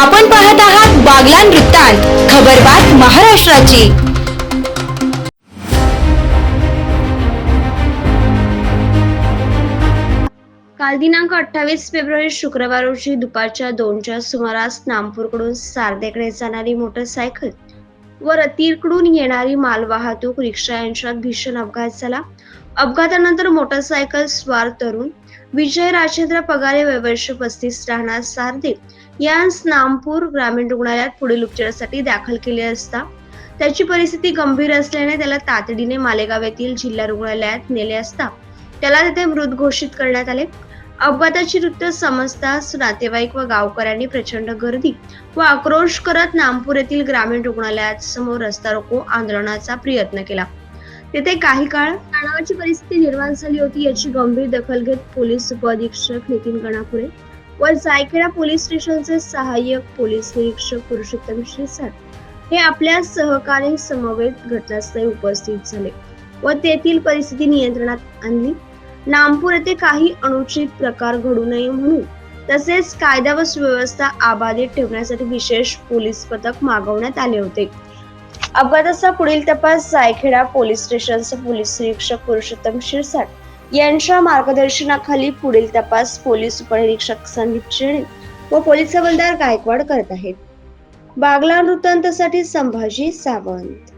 आपण पाहत आहात बागलान वृत्तांत खबरबात महाराष्ट्राची. काल दिनांक अठ्ठावीस फेब्रुवारी शुक्रवार रोजी दुपारच्या दोनच्या सुमारास नामपूरकडून सारदेकडे जाणारी मोटरसायकल व रतीरकडून येणारी मालवाहतूक रिक्षा यांच्यात भीषण अपघात झाला. अपघातानंतर मोटरसायकल स्वार तरुण विजय राजेंद्र पगारे वय वर्ष पस्तीस राहणार सारदे यांस नामपूर ग्रामीण रुग्णालयात पुढील उपचारासाठी दाखल केले असता त्याची परिस्थिती गंभीर असल्याने त्याला तातडीने मालेगाव येथील जिल्हा रुग्णालयात नेले असता त्याला तिथे मृत घोषित करण्यात आले. अपघाताची वृत्त समजताच नातेवाईक व गावकऱ्यांनी प्रचंड गर्दी व आक्रोश करत नामपूर येथील ग्रामीण रुग्णालयात समोर रस्ता रोको आंदोलनाचा प्रयत्न केला. तेथे काही काळ तणावाची परिस्थिती निर्माण झाली होती याची गंभीर दखल घेत पोलीस उपअधीक्षक नितीन गणापुरे व जायखेडा पोलीस स्टेशनचे सहाय्यक पोलीस निरीक्षक पुरुषोत्तम श्रीसर हे आपल्या सहकारी समवेत घटनास्थळी उपस्थित झाले व तेथील परिस्थिती नियंत्रणात आणली. नामपूर येथे काही अनुचित प्रकार घडू नये म्हणून तसेच कायदा व सुव्यवस्था आबाधित ठेवण्यासाठी विशेष पोलीस पथक मागवण्यात आले होते. अपघाताचा पुढील तपास जायखेडा पोलीस स्टेशनचे पोलीस निरीक्षक पुरुषोत्तम शिरसाट यांच्या मार्गदर्शनाखाली पुढील तपास पोलीस उपनिरीक्षक संदीप शेणे व पोलीस हवालदार गायकवाड करत आहेत. बागला वृत्तांतासाठी संभाजी सावंत.